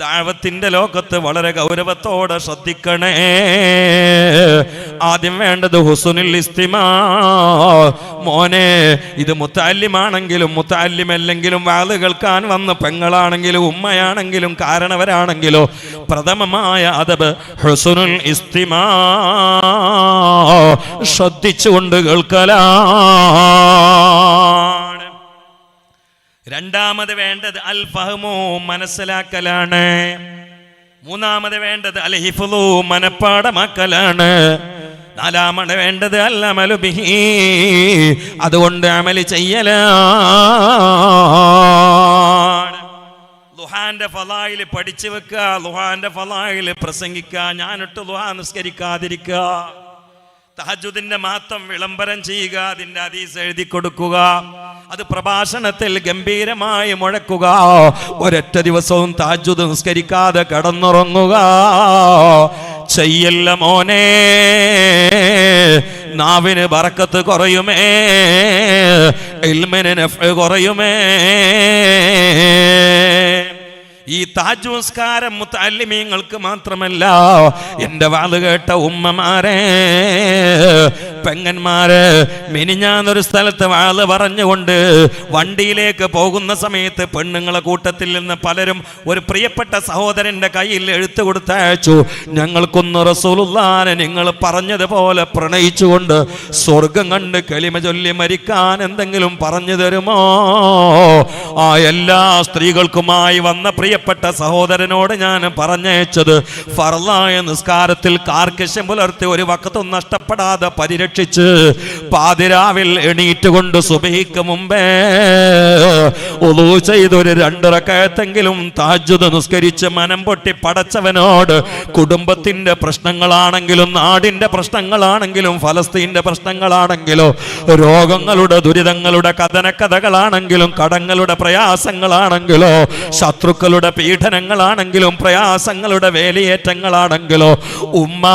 ദാവത്തിന്റെ ലോകത്ത് വളരെ ഗൗരവത്തോടെ ശ്രദ്ധിക്കണേ. ആദ്യം വേണ്ടത് ഹുസുനിൽ ഇസ്തിമാ. മോനെ ഇത് മുത്താല്യമാണെങ്കിലും മുത്താല്യമല്ലെങ്കിലും വാൾ കേൾക്കാൻ വന്ന പെങ്ങളാണെങ്കിലും ഉമ്മയാണെങ്കിലും കാരണവരാണെങ്കിലോ പ്രഥമമായ അതബ് ഹുസുനുൽ ഇസ്തിമാ. ശ്രദ്ധിച്ചുകൊണ്ട് കേൾക്കലാണ് രണ്ടാമത് വേണ്ടത് അൽ ഫഹമോ മനസ്സിലാക്കലാണ്. മൂന്നാമത് വേണ്ടത് അൽ ഹിഫുലു മനപ്പാടമാക്കലാണ് നാലാമത് വേണ്ടത് അൽ അമലു ബിഹി അതുകൊണ്ട് അമൽ ചെയ്യലാണ്. ലുഹാന്റെ ഫലായിൽ പഠിച്ചു വെക്കുക ലുഹാന്റെ ഫലായിൽ പ്രസംഗിക്കുക ഞാനിട്ട് ലുഹാ നിസ്കരിക്കാതിരിക്കുക. തഹജുദിന്റെ മാത്രം വിളംബരം ചെയ്യുക അതിന്റെ അതീസ് എഴുതി കൊടുക്കുക. അത് പ്രഭാഷണത്തിൽ ഗംഭീരമായി മുഴക്കുക. ഒരൊറ്റ ദിവസവും താജുദ് നിസ്കരിക്കാതെ കടന്നുറങ്ങുക. ചെയ്യല്ല മോനെ നാവിന് ബറക്കത്ത് കുറയുമേ ഇൽമിന് നഫ് കുറയുമേ. ഈ താജുസ്കാരം മുത്താലിമീങ്ങൾക്ക് മാത്രമല്ല എന്റെ വാൾ കേട്ട ഉമ്മമാരെ പെങ്ങന്മാര് മിനിഞ്ഞാന്നൊരു സ്ഥലത്ത് വാൾ പറഞ്ഞുകൊണ്ട് വണ്ടിയിലേക്ക് പോകുന്ന സമയത്ത് പെണ്ണുങ്ങളെ കൂട്ടത്തിൽ നിന്ന് പലരും ഒരു പ്രിയപ്പെട്ട സഹോദരന്റെ കയ്യിൽ എഴുത്തു കൊടുത്തയച്ചു. ഞങ്ങൾക്കൊന്ന് റസൂലുള്ളാനെ നിങ്ങൾ പറഞ്ഞതുപോലെ പ്രണയിച്ചുകൊണ്ട് സ്വർഗം കണ്ട് കെളിമ ചൊല്ലി മരിക്കാൻ എന്തെങ്കിലും പറഞ്ഞു തരുമോ? ആ എല്ലാ സ്ത്രീകൾക്കുമായി വന്ന പ്രിയപ്പെട്ട സഹോദരനോട് ഞാൻ പറഞ്ഞയച്ചത് ഫർലായ നിസ്കാരത്തിൽ കാർക്കശ്യം പുലർത്തി ഒരു വക്കത്തും നഷ്ടപ്പെടാതെ പരിരക്ഷിച്ച് പാതിരാവിൽ എണീറ്റുകൊണ്ട് സുബഹിക്ക് മുമ്പേ ഒതു ചെയ്തൊരു രണ്ടിറക്കയത്തെങ്കിലും താജ്ജുത നിസ്കരിച്ച് മനം പൊട്ടി പടച്ചവനോട് കുടുംബത്തിന്റെ പ്രശ്നങ്ങളാണെങ്കിലും നാടിന്റെ പ്രശ്നങ്ങളാണെങ്കിലും ഫലസ്തീന്റെ പ്രശ്നങ്ങളാണെങ്കിലും രോഗങ്ങളുടെ ദുരിതങ്ങളുടെ കഥനക്കഥകളാണെങ്കിലും കടങ്ങളുടെ പ്രയാസങ്ങളാണെങ്കിലോ ശത്രുക്കളുടെ പീഡനങ്ങളാണെങ്കിലും പ്രയാസങ്ങളുടെ വേലിയേറ്റങ്ങളാണെങ്കിലോ ഉമ്മ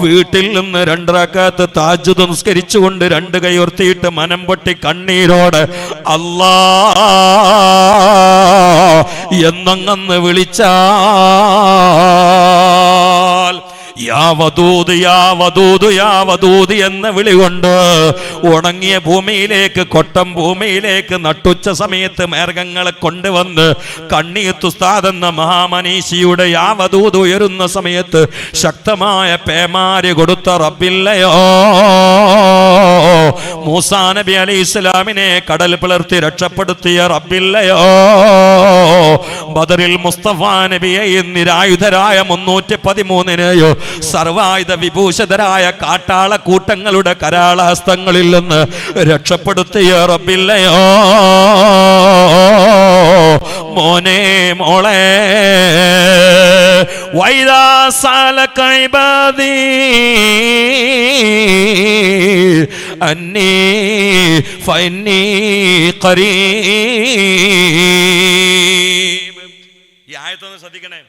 വീട്ടിൽ നിന്ന് രണ്ടരക്കാത്ത് താജ് നിസ്കരിച്ചുകൊണ്ട് രണ്ട് കൈ ഉയർത്തിയിട്ട് മനം പൊട്ടി കണ്ണീരോട് അല്ലാ എന്നങ്ങന്ന് വിളിച്ചാൽ യാവതൂത് യാവതൂത് യാവതൂത് എന്ന വിളികൊണ്ട് ഉണങ്ങിയ ഭൂമിയിലേക്ക് കൊട്ടം ഭൂമിയിലേക്ക് നട്ടുച്ച സമയത്ത് മേർഗങ്ങളെ കൊണ്ടുവന്ന് കണ്ണീത്തുസ്താദ് എന്ന മഹാമനീഷിയുടെ യാവതൂത് ഉയരുന്ന സമയത്ത് ശക്തമായ പേമാരി കൊടുത്ത റബ്ബില്ലയോ? മൂസാ നബി അലി ഇസ്ലാമിനെ കടൽ പിളർത്തി രക്ഷപ്പെടുത്തിയ റബ്ബില്ലയോ? ബദറിൽ മുസ്തഫ നബിയെ നിരായുധരായ മുന്നൂറ്റി പതിമൂന്നിനെയോ സർവായുധ വിഭൂഷിതരായ കാട്ടാള കൂട്ടങ്ങളുടെ കരാളഹസ്തങ്ങളിൽ നിന്ന് രക്ഷപ്പെടുത്തിയ റബ്ബില്ലയോ? മോനെ മോളെ വൈദാ ഇബാദി അന്നീ ഫൈനീ ഖരീബ്